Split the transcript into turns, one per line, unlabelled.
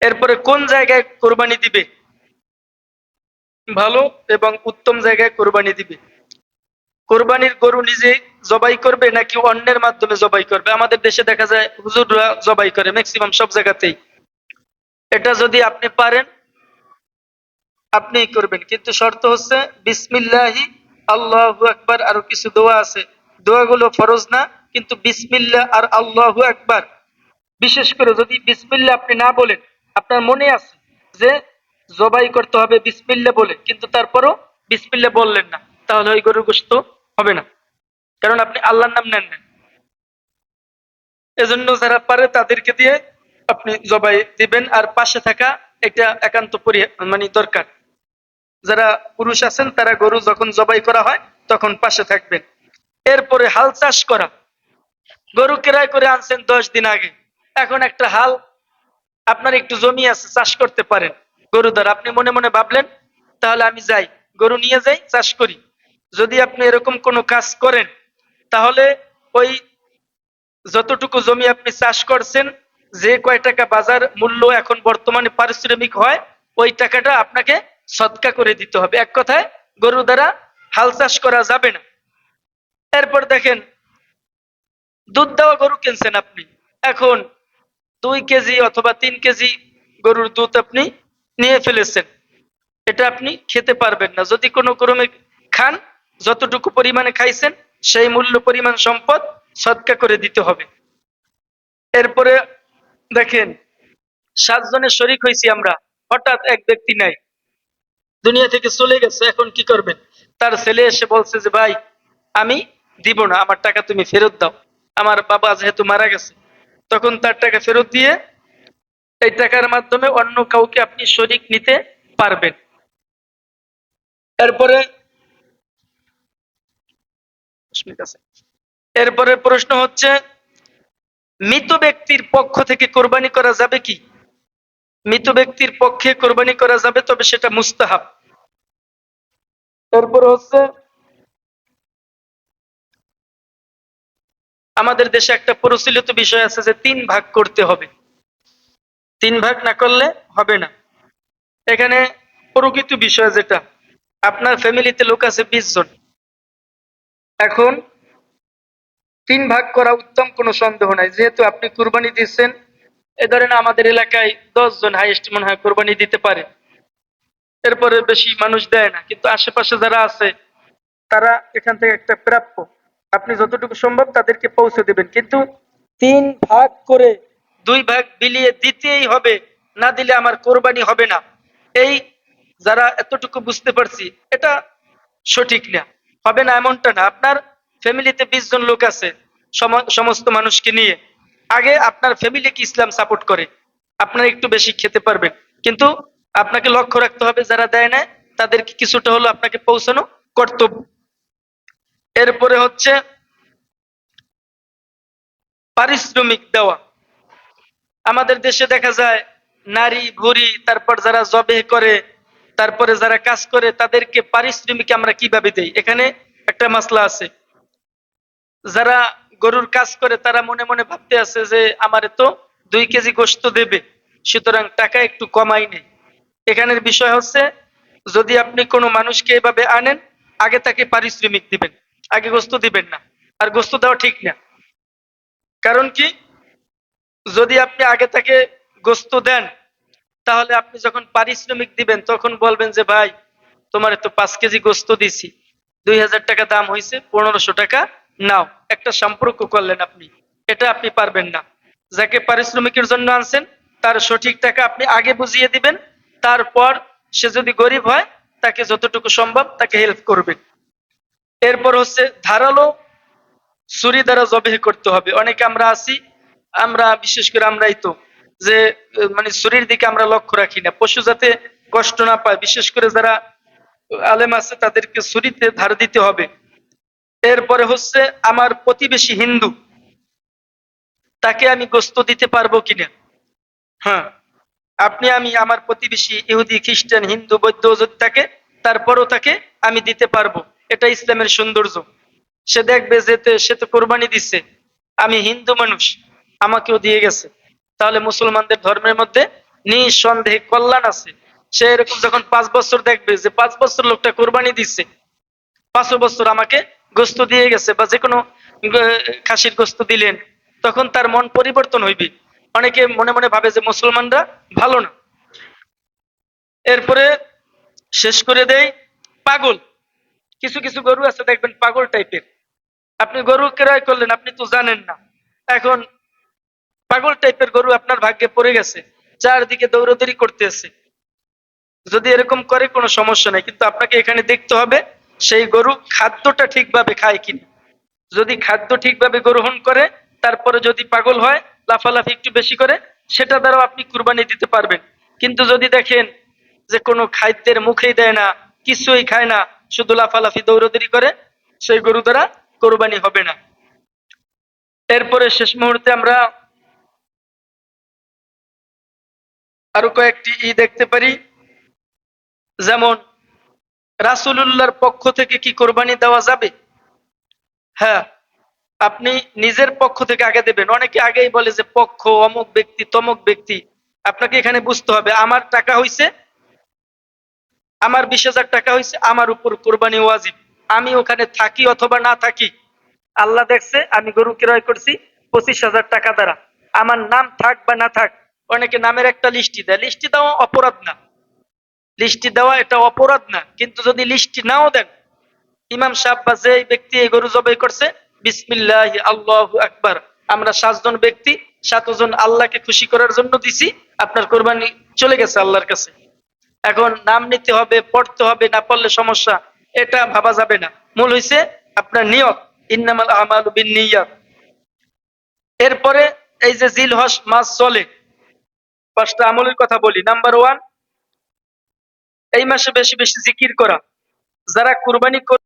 এরপরে কোন জায়গায় কোরবানি দিবে? ভালো এবং উত্তম জায়গায় কোরবানি দিবে। কোরবানির গরু নিজে জবাই করবে নাকি অন্যের মাধ্যমে জবাই করবে? আমাদের দেশে দেখা যায় হুজুররা জবাই করে ম্যাক্সিমাম সব জায়গাতেই। এটা যদি আপনি পারেন আপনি করবেন। কিন্তু শর্ত হচ্ছে বিসমিল্লাহি, আল্লাহ আকবার, আরও কিছু দোয়া আছে। দোয়াগুলো ফরজ না, কিন্তু বিসমিল্লাহ আর আল্লাহু আকবার। বিশেষ করে যদি বিসমিল্লা আপনি না বলেন আপনার মনে আছে যে জবাই করতে হবে বিসমিল্লাহ বলে, কিন্তু তারপরও বিসমিল্লাহ বললেন না, তাহলে ওই গরুর গোস্ত হবে না। কারণ আপনি আল্লাহর নাম নেন না এজন্য যারা পারে তাদেরকে দিয়ে আপনি জবাই দিবেন, আর পাশে থাকা এটা একান্ত মানে দরকার। যারা পুরুষ আছেন, তারা গরু যখন জবাই করা হয়, তখন পাশে থাকবেন। এরপরে হাল চাষ করা। গরু কেরাই করে আনছেন দশ দিন আগে। এখন একটা হাল আপনার একটু জমি আছে, চাষ করতে পারেন। গরু দ্বারা আপনি মনে মনে ভাবলেন, তাহলে আমি যাই, গরু নিয়ে যাই, চাষ করি। যদি আপনি এরকম কোনো কাজ করেন, তাহলে ওই যতটুকু জমি আপনি চাষ করছেন, যে কয় টাকা বাজার মূল্য এখন বর্তমানে পারিশ্রমিক হয়, ওই টাকাটা আপনাকে সৎকা করে দিতে হবে। এক কথায়, গরু দ্বারা হাল চাষ করা যাবে না। এরপর দেখেন, দুধ দেওয়া গরু কিনছেন আপনি। এখন দুই কেজি অথবা তিন কেজি গরুর দুধ আপনি নিয়ে ফেলেছেন। এটা আপনি খেতে পারবেন না। যদি কোনো ক্রমে খান, যতটুকু পরিমাণে খাইছেন, সেই মূল্য পরিমাণ সম্পদ সৎকা করে দিতে হবে। এরপরে দেখেন, সাতজনের শরিক হয়েছি আমরা। হঠাৎ এক ব্যক্তি নাই। দুনিয়া থেকে চলে গেছে, এখন কি করবেন? তার ছেলে এসে বলছে যে, ভাই, আমি দিব না। আমার টাকা তুমি ফেরত দাও। আমার বাবা যেহেতু মারা গেছে তখন তার টাকা ফেরত দিয়ে এই টাকার মাধ্যমে অন্য কাউকে আপনি শরিক নিতে পারবেন এরপরে। এরপরে প্রশ্ন হচ্ছে, মৃত ব্যক্তির পক্ষ থেকে কোরবানি করা যাবে কি মৃত ব্যক্তির পক্ষে কোরবানি করা যাবে, তবে সেটা মুস্তাহাব এরপর হচ্ছে আমাদের দেশে একটা প্রচলিত বিষয় আছে যে তিন ভাগ করতে হবে। তিন ভাগ না করলে হবে না। এখানে প্রকৃত বিষয় যেটা, আপনার ফ্যামিলিতে লোক আছে বিশ জন। এখন তিন ভাগ করা উত্তম কোনো সন্দেহ নাই। যেহেতু আপনি কুরবানি দিচ্ছেন, এ ধরেন আমাদের এলাকায় দশ জন হাইয়েস্ট মনে হয় কোরবানি দিতে পারে। এরপরে বেশি মানুষ দেয় না। কিন্তু আশেপাশে যারা আছে, তারা এখান থেকে একটা প্রাপ্য। আপনি যতটুকু সম্ভব তাদেরকে পৌঁছে দেবেন কিন্তু তিন ভাগ করে দুই ভাগ বিলিয়ে দিতেই হবে না দিলে আমার কোরবানি হবে না। এই যারা এতটুকু বুঝতে পারছি এটা সঠিক না। হবে না এমনটা না। আপনার ফ্যামিলিতে বিশ জন লোক আছে সম- সমস্ত মানুষকে নিয়ে। আগে আপনার ফ্যামিলি কি ইসলাম সাপোর্ট করে। আপনারা একটু বেশি খেতে পারবেন। কিন্তু আপনাকে লক্ষ্য রাখতে হবে যারা দেয় না তাদেরকে কিছুটা হলো আপনাকে পৌঁছানো কর্তব্য। এরপরে হচ্ছে পারিশ্রমিক দেওয়া। আমাদের দেশে দেখা যায় নারী ভুরি তারপর যারা জবে করে, তারপরে যারা কাজ করে, তাদেরকে পারিশ্রমিক আমরা কীভাবে দেই? এখানে একটা মাসলা আছে। যারা গরুর কাজ করে, তারা মনে মনে ভাবতে আছে যে, আমারে তো দুই কেজি গোস্ত দেবে, সুতরাং টাকা একটু কমাই নেই। এখানের বিষয় হচ্ছে, যদি আপনি কোনো মানুষকে এভাবে আনেন, আগে তাকে পারিশ্রমিক দিবেন। আগে গোস্ত দিবেন না। আর গোস্ত দেওয়া ঠিক না। কারণ কি? যদি আপনি আগে তাকে গোস্ত দেন, তাহলে আপনি যখন পারিশ্রমিক দিবেন, তখন বলবেন যে, ভাই, তোমার তো পাঁচ কেজি গোস্ত দিছি। দুই হাজার টাকা দাম হয়েছে পনেরোশো টাকা নাও। একটা সম্পর্ক করলেন আপনি। এটা আপনি পারবেন না। যাকে পারিশ্রমিকের জন্য আনছেন, তার সঠিক টাকা আপনি আগে বুঝিয়ে দিবেন। তারপর সে যদি গরিব হয়, তাকে যতটুকু সম্ভব তাকে হেল্প করবেন। এরপর হচ্ছে ধারালো ছুরি দ্বারা জবেহ করতে হবে। অনেকে আমরা আছি, আমরা বিশেষ করে আমরাই তো, যে মানে ছুরির দিকে আমরা লক্ষ্য রাখি না। পশু যাতে কষ্ট না পায়, বিশেষ করে যারা আলেম আছে, তাদেরকে ছুরিতে ধার দিতে হবে। এরপরে হচ্ছে আমার প্রতিবেশী হিন্দু, তাকে আমি গোস্ত দিতে পারব কিনা? হ্যাঁ আপনি আমি আমার প্রতিবেশী ইহুদি, খ্রিস্টান, হিন্দু, বৌদ্ধ যদি থাকে, তারপরও তাকে আমি দিতে পারব। এটা ইসলামের সৌন্দর্য। সে দেখবে যে সে তো কোরবানি দিচ্ছে আমি হিন্দু মানুষ, আমাকেও দিয়ে গেছে। তাহলে মুসলমানদের ধর্মের মধ্যে নিঃসন্দেহে কল্যাণ আছে। সে এরকম যখন পাঁচ বছর দেখবে যে পাঁচ বছর লোকটা কোরবানি দিচ্ছে পাঁচ বছর আমাকে গোস্ত দিয়ে গেছে বা যে কোনো খাসির গোস্ত দিলেন, তখন তার মন পরিবর্তন হইবে। অনেকে মনে মনে ভাবে যে মুসলমানরা ভালো না। এরপরে শেষ করে দেয় পাগল। কিছু কিছু গরু আছে, দেখবেন পাগল টাইপের। আপনি গরু ক্রয় করলেন, আপনি তো জানেন না। এখন পাগল টাইপের গরু আপনার ভাগ্যে পড়ে গেছে, চারদিকে দৌড়দৌড়ি করতেছে। যদি এরকম করে, কোনো সমস্যা নেই। কিন্তু আপনাকে এখানে দেখতে হবে, সেই গরু খাদ্যটা ঠিকভাবে খায় কিনা। যদি খাদ্য ঠিকভাবে গ্রহণ করে, তারপরে যদি পাগল হয়, লাফালাফি একটু বেশি করে, সেটা দ্বারাও আপনি কুরবানি দিতে পারবেন। কিন্তু যদি দেখেন যে কোনো খাদ্যের মুখেই দেয় না, কিছুই খায় না শুধু লাফালাফি দৌড়দৌড়ি করে, সেই গরু দ্বারা কোরবানি হবে না। এরপরে শেষ মুহূর্তে আমরা আরও কয়েকটি ই দেখতে পারি। যেমন, রাসূলুল্লাহর পক্ষ থেকে কি কোরবানি দেওয়া যাবে? হ্যাঁ আপনি নিজের পক্ষ থেকে আগে দেবেন। অনেকে আগেই বলে যে পক্ষ, অমুক ব্যক্তি, তমুক ব্যক্তি। আপনাকে এখানে বুঝতে হবে, আমার টাকা হইছে আমার বিশ হাজার টাকা হইছে, আমার উপর কোরবানি ওয়াজিব। আমি ওখানে থাকি অথবা না থাকি, আল্লাহ দেখছে, আমি গরু ক্রয় করছি পঁচিশ হাজার টাকা দ্বারা। আমার নাম থাক বা না থাক, অনেকে নামের একটা লিস্টি দেয়। লিস্টি দেওয়া অপরাধ না। লিস্টি দেওয়া এটা অপরাধ না, কিন্তু যদি লিস্টি নাও দেন, ইমাম সাহেব বা যে ব্যক্তি এই গরু জবাই করছে, বিসমিল্লাহ, আল্লাহ আকবার, আমরা সাতজন ব্যক্তি, সাতজন আল্লাহকে খুশি করার জন্য দিছি, আপনার কোরবানি চলে গেছে আল্লাহর কাছে। এখন নাম নিতে হবে, পড়তে হবে, না পড়লে সমস্যা, এটা ভাবা যাবে না। মূল হইছে আপনার নিয়ত, ইন্নামাল আমাল বিন নিয়ত এরপরে এই যে জিল হস মাস চলে, পাঁচটা আমলের কথা বলি। নাম্বার ওয়ান এই মাসে বেশি বেশি জিকির করা। যারা কুরবানি কর-